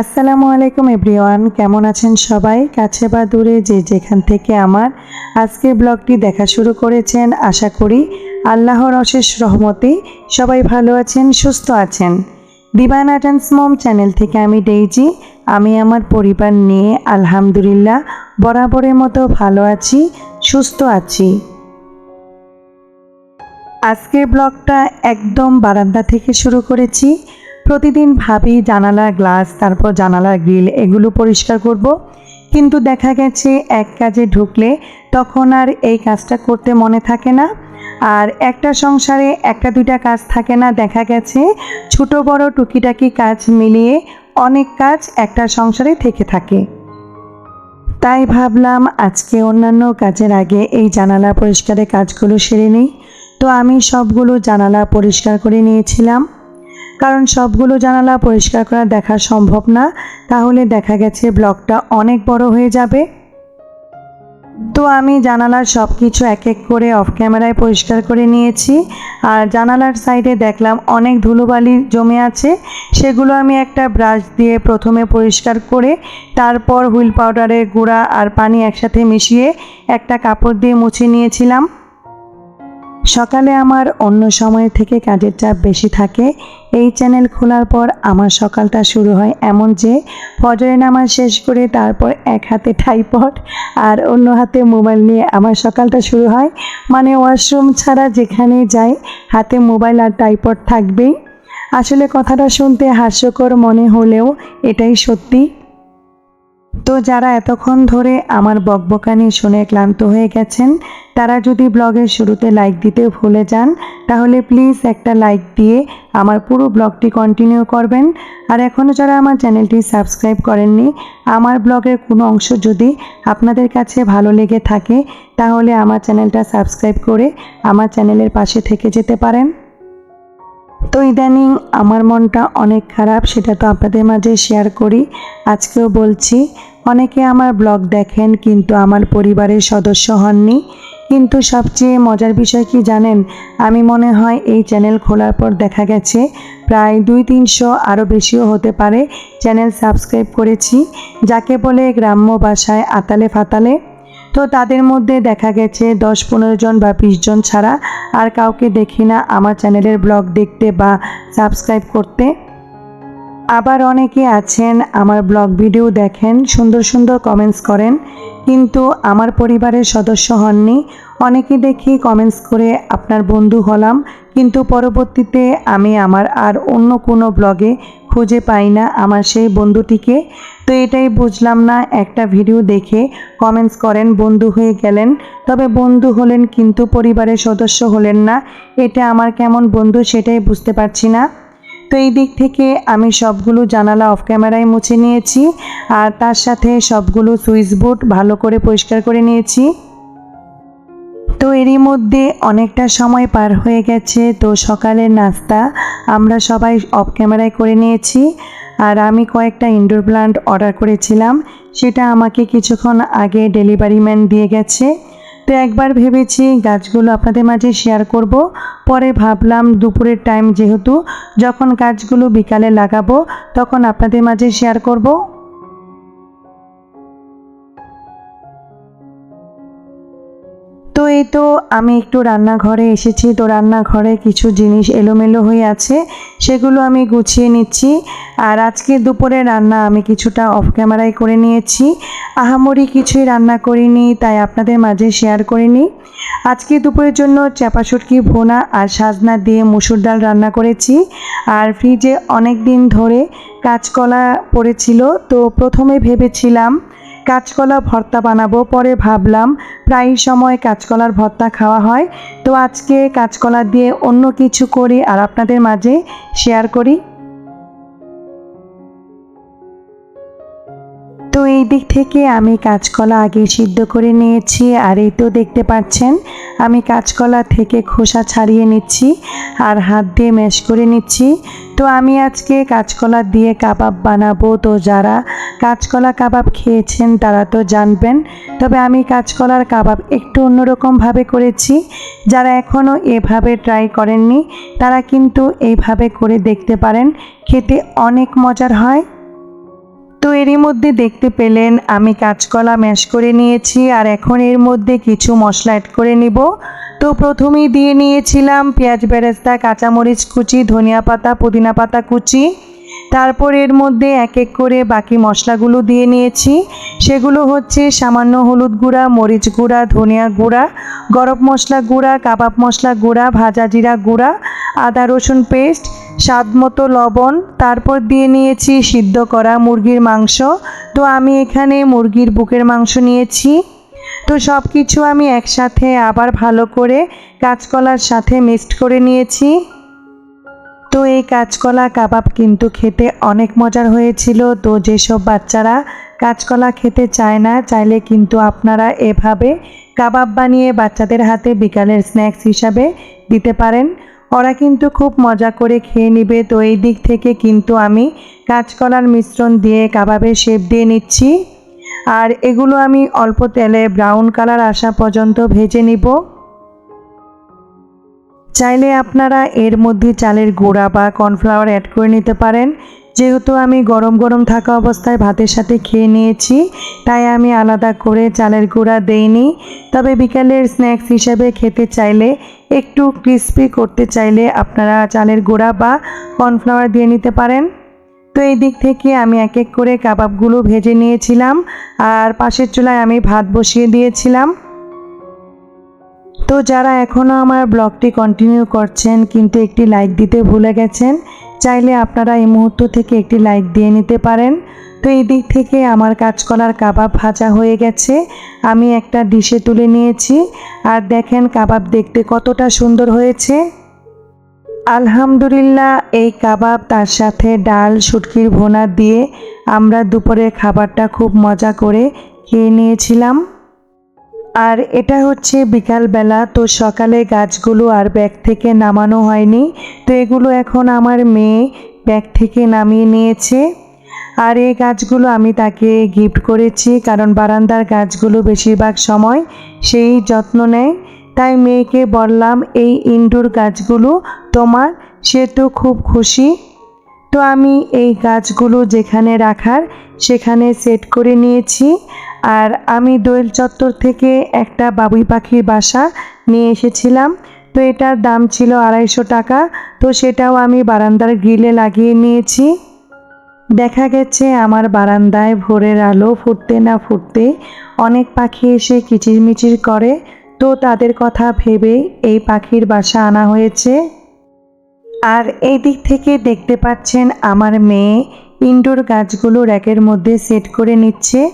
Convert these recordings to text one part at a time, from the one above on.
আসসালামু আলাইকুম এভরিওয়ান, কেমন আছেন সবাই? কাছে বা দূরে যে যেখান থেকে আমার আজকের ব্লগটি দেখা শুরু করেছেন, আশা করি আল্লাহর অশেষ রহমতে সবাই ভালো আছেন, সুস্থ আছেন। দিবান আটান্স মম চ্যানেল থেকে আমি ডেইজি, আমি আমার পরিবার নিয়ে আলহামদুলিল্লাহ বরাবরের মতো ভালো আছি, সুস্থ আছি। আজকের ব্লগটা একদম বারান্দা থেকে শুরু করেছি। প্রতিদিন ভাবি, জানালার গ্লাস, তারপর জানালার গ্রিল, এগুলো পরিষ্কার করব। কিন্তু দেখা গেছে এক কাজে ঢুকলে তখন আর এই কাজটা করতে মনে থাকে না। আর একটা সংসারে একটা দুইটা কাজ থাকে না। দেখা গেছে ছোট বড় টুকিটাকি কাজ মিলিয়ে অনেক কাজ একটা সংসারে থেকে থাকে। তাই ভাবলাম আজকে অন্যান্য কাজের আগে এই জানালা পরিষ্কারের কাজগুলো সেরে নিই। তো আমি সবগুলো জানালা পরিষ্কার করে নিয়েছিলাম। কারণ সবগুলো জানালা পরিষ্কার করা দেখা সম্ভব না, তাহলে দেখা গেছে ব্লকটা অনেক বড় হয়ে যাবে। তো আমি জানালার সব কিছু এক এক করে অফ ক্যামেরায় পরিষ্কার করে নিয়েছি, আর জানালার সাইডে দেখলাম অনেক ধুলোবালি জমে আছে, সেগুলো আমি একটা ব্রাশ দিয়ে প্রথমে পরিষ্কার করে, তারপর হুইল পাউডারের গুঁড়া আর পানি একসাথে মিশিয়ে একটা কাপড় দিয়ে মুছে নিয়েছিলাম। সকালে আমার অন্য সময় থেকে কাজের চাপ বেশি থাকে। এই চ্যানেল খোলার পর আমার সকালটা শুরু হয় এমন যে ফজরে নামাজ শেষ করে তারপর এক হাতে টাইপড আর অন্য হাতে মোবাইল নিয়ে আমার সকালটা শুরু হয়। মানে ওয়াশরুম ছাড়া যেখানে যাই, হাতে মোবাইল আর টাইপড থাকবেই। আসলে কথাটা শুনতে হাস্যকর মনে হলেও এটাই সত্যি। তো যারা এতক্ষণ ধরে আমার বকবকানি শুনে ক্লান্ত হয়ে গেছেন, তারা যদি ব্লগের শুরুতে লাইক দিতে ভুলে যান, তাহলে প্লিজ একটা লাইক দিয়ে আমার পুরো ব্লগটি কন্টিনিউ করবেন। আর এখনও যারা আমার চ্যানেলটি সাবস্ক্রাইব করেননি, আমার ব্লগের কোনো অংশ যদি আপনাদের কাছে ভালো লেগে থাকে, তাহলে আমার চ্যানেলটা সাবস্ক্রাইব করে আমার চ্যানেলের পাশে থেকে যেতে পারেন। তো ইদানিং আমার মনটা অনেক খারাপ, সেটা তো আপনাদের মাঝে শেয়ার করি। আজকেও বলছি, অনেকে আমার ব্লগ দেখেন কিন্তু আমার পরিবারের সদস্য হননি। কিন্তু সবচেয়ে মজার বিষয় কি জানেন? আমি মনে হয় এই চ্যানেল খোলার পর দেখা গেছে, প্রায় দুই তিনশো আরও বেশিও হতে পারে চ্যানেল সাবস্ক্রাইব করেছি, যাকে বলে গ্রাম্য ভাষায় আতালে ফাতালে। তো তাদের মধ্যে দেখা গেছে দশ, পনেরো জন বা বিশ জন ছাড়া আর কাউকে দেখি না। আমার চ্যানেলের ব্লগ দেখতে বা সাবস্ক্রাইব করতে। আবার অনেকে আছেন, আমার ব্লগ ভিডিও দেখেন, সুন্দর সুন্দর কমেন্টস করেন, কিন্তু আমার পরিবারের সদস্য হননি। অনেকে দেখি কমেন্টস করে, আপনার বন্ধু হলাম। কিন্তু পরবর্তীতে আমি আমার আর অন্য কোনো ব্লগে খুঁজে পাই না আমার সেই বন্ধুটিকে। তো এটাই বুঝলাম না, একটা ভিডিও দেখে কমেন্টস করেন, বন্ধু হয়ে গেলেন। তবে বন্ধু হলেন কিন্তু পরিবারের সদস্য হলেন না, এটা আমার কেমন বন্ধু সেটাই বুঝতে পারছি না। তো এই দিক থেকে আমি সবগুলো জানালা অফ ক্যামেরায় মুছে নিয়েছি, আর তার সাথে সবগুলো সুইচ বোর্ড ভালো করে পরিষ্কার করে নিয়েছি। এরই মধ্যে অনেকটা সময় পার হয়ে গেছে, তো সকালের নাস্তা আমরা সবাই অফ ক্যামেরায় করে নিয়েছি। আর আমি কয়েকটা ইনডোর প্লান্ট অর্ডার করেছিলাম, সেটা আমাকে কিছুক্ষণ আগে ডেলিভারি ম্যান দিয়ে গেছে। তো একবার ভেবেছি গাছগুলো আপনাদের মাঝে শেয়ার করব, পরে ভাবলাম দুপুরের টাইম যেহেতু, যখন গাছগুলো বিকালে লাগাবো, তখন আপনাদের মাঝে শেয়ার করব। এই তো আমি একটু রান্নাঘরে এসেছি। তো রান্নাঘরে কিছু জিনিস এলোমেলো হয়ে আছে, সেগুলো আমি গুছিয়ে নিচ্ছি। আর আজকে দুপুরে রান্না আমি কিছুটা অফ ক্যামেরায় করে নিয়েছি। আহামরি কিছুই রান্না করিনি, তাই আপনাদের মাঝে শেয়ার করিনি। আজকে দুপুরের জন্য চাপা ভোনা আর সাজনা দিয়ে মুসুর ডাল রান্না করেছি। আর ফ্রিজে অনেক দিন ধরে কাঁচকলা পড়েছিল, তো প্রথমে ভেবেছিলাম কাঁচকলা ভর্তা বানাবো। পরে ভাবলাম প্রায় সময় কাঁচকলার ভর্তা খাওয়া হয়। তো আজকে কাঁচকলা দিয়ে অন্য কিছু করি আর আপনাদের মাঝে শেয়ার করি। দিক থেকে আমি কাঁচকলা আগে সিদ্ধ করে নিয়েছি, আর এই তো দেখতে পাচ্ছেন, আমি কাঁচকলা থেকে খোসা ছাড়িয়ে নিচ্ছি আর হাত দিয়ে ম্যাশ করে নিচ্ছি। তো আমি আজকে কাঁচকলা দিয়ে কাবাব বানাবো, তো যারা কাঁচকলা কাবাব খেয়েছেন তারা তো জানবেন। তবে আমি কাঁচকলার কাবাব একটু অন্যরকমভাবে করেছি, যারা এখনও এভাবে ট্রাই করেননি, তারা কিন্তু এইভাবে করে দেখতে পারেন, খেতে অনেক মজার হয়। তো এরই মধ্যে দেখতে পেলেন, আমি কাঁচকলা ম্যাশ করে নিয়েছি আর এখন এর মধ্যে কিছু মশলা অ্যাড করে নিব। তো প্রথমেই দিয়ে নিয়েছিলাম পেঁয়াজ বেরেস্তা, কাঁচামরিচ কুচি, ধনিয়া পাতা, পুদিনা পাতা কুচি। তারপর এর মধ্যে এক এক করে বাকি মশলাগুলো দিয়ে নিয়েছি। সেগুলো হচ্ছে সামান্য হলুদ গুঁড়া, মরিচ গুঁড়া, ধনিয়া গুঁড়া, গরম মশলা গুঁড়া, কাবাব মশলা গুঁড়া, ভাজা জিরা গুঁড়া, আদা রসুন পেস্ট স্বাদ মতো লবণ, তারপর দিয়ে নিয়েছি সিদ্ধ করা মুরগির মাংস। তো আমি এখানে মুরগির বুকের মাংস নিয়েছি। তো সব কিছু আমি একসাথে আবার ভালো করে কাঁচকলার সাথে মিক্সড করে নিয়েছি। তো এই কাঁচকলা কাবাব কিন্তু খেতে অনেক মজার হয়েছিল। তো যেসব বাচ্চারা কাঁচকলা খেতে চায় না, চাইলে কিন্তু আপনারা এভাবে কাবাব বানিয়ে বাচ্চাদের হাতে বিকালের স্ন্যাক্স হিসাবে দিতে পারেন। ওরা কিন্তু খুব মজা করে খেয়ে নিবে। তো এই দিক থেকে কিন্তু আমি কাঁচকলার মিশ্রণ দিয়ে কাবাবের শেপ দিয়ে নিচ্ছি। আর এগুলো আমি অল্প তেলে ব্রাউন কালার আসা পর্যন্ত ভেজে নিব। চাইলে আপনারা এর মধ্যে চালের গুঁড়া বা কর্নফ্লাওয়ার অ্যাড করে নিতে পারেন। যেহেতু আমি গরম গরম থাকা অবস্থায় ভাতের সাথে খেয়ে নিয়েছি, তাই আমি আলাদা করে চালের গুঁড়া দেইনি। তবে বিকালের স্ন্যাক্স হিসাবে খেতে চাইলে, একটু ক্রিস্পি করতে চাইলে আপনারা চালের গুঁড়া বা কর্নফ্লাওয়ার দিয়ে নিতে পারেন। তো এই দিক থেকে আমি এক এক করে কাবাবগুলো ভেজে নিয়েছিলাম, আর পাশের চুলায় আমি ভাত বসিয়ে দিয়েছিলাম। তো যারা এখনও আমার ব্লগটি কন্টিনিউ করছেন, কিন্তু একটি লাইক দিতে ভুলে গেছেন চাইলে আপনারা এই মুহূর্ত থেকে একটি লাইক দিয়ে নিতে পারেন। তো এই দিক থেকে আমার কাঁচকলার কাবাব ভাজা হয়ে গেছে। আমি একটা ডিশে তুলে নিয়েছি। আর দেখেন কাবাব দেখতে কতটা সুন্দর হয়েছে। আলহামদুলিল্লাহ, এই কাবাব তার সাথে ডাল, শুটকির ভোনা দিয়ে আমরা দুপুরের খাবারটা খুব মজা করে খেয়ে নিয়েছিলাম। আর এটা হচ্ছে বিকালবেলা, তো সকালে গাছগুলো আর ব্যাগ থেকে নামানো হয়নি। তো এগুলো এখন আমার মেয়ে ব্যাগ থেকে নামিয়ে নিয়েছে। আর এই গাছগুলো আমি তাকে গিফট করেছি, কারণ বারান্দার গাছগুলো বেশিরভাগ সময় সেই যত্ন নেয়। তাই মেয়েকে বললাম, এই ইনডোর গাছগুলো তোমার, সে তো খুব খুশি। তো আমি এই গাছগুলো যেখানে রাখার, সেখানে সেট করে নিয়েছি। আর আমি দোয়েল চত্বর থেকে একটা বাবুই পাখির বাসা নিয়ে এসেছিলাম। তো এটার দাম ছিল আড়াইশো টাকা। তো সেটাও আমি বারান্দার গ্রিলে লাগিয়ে নিয়েছি। দেখা গেছে আমার বারান্দায় ভোরের আলো ফুটতে না ফুটতে অনেক পাখি এসে কিচিরমিচির করে। তো তাদের কথা ভেবে এই পাখির বাসা আনা হয়েছে। আর এই দিক থেকে দেখতে পাচ্ছেন আমার মেয়ে ইনডোর গাছগুলো র্যাকের মধ্যে সেট করে নিচ্ছে।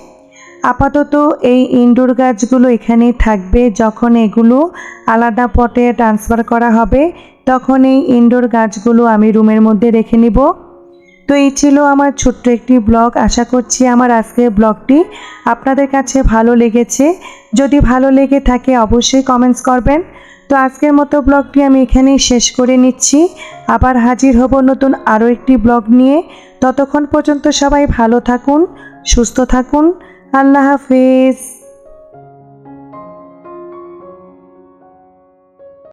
আপাতত এই ইনডোর গাছগুলো এখানেই থাকবে। যখন এগুলো আলাদা পটে ট্রান্সফার করা হবে, তখন এই ইনডোর গাছগুলো আমি রুমের মধ্যে রেখে নিব। তো এই ছিল আমার ছোট্ট একটি ব্লগ। আশা করছি আমার আজকের ব্লগটি আপনাদের কাছে ভালো লেগেছে। যদি ভালো লেগে থাকে, অবশ্যই কমেন্টস করবেন। তো আজকের মতো ব্লগটি আমি এখানেই শেষ করে নিচ্ছি। আবার হাজির হব নতুন আরও একটি ব্লগ নিয়ে। ততক্ষণ পর্যন্ত সবাই ভালো থাকুন, সুস্থ থাকুন। আল্লাহ হাফিজ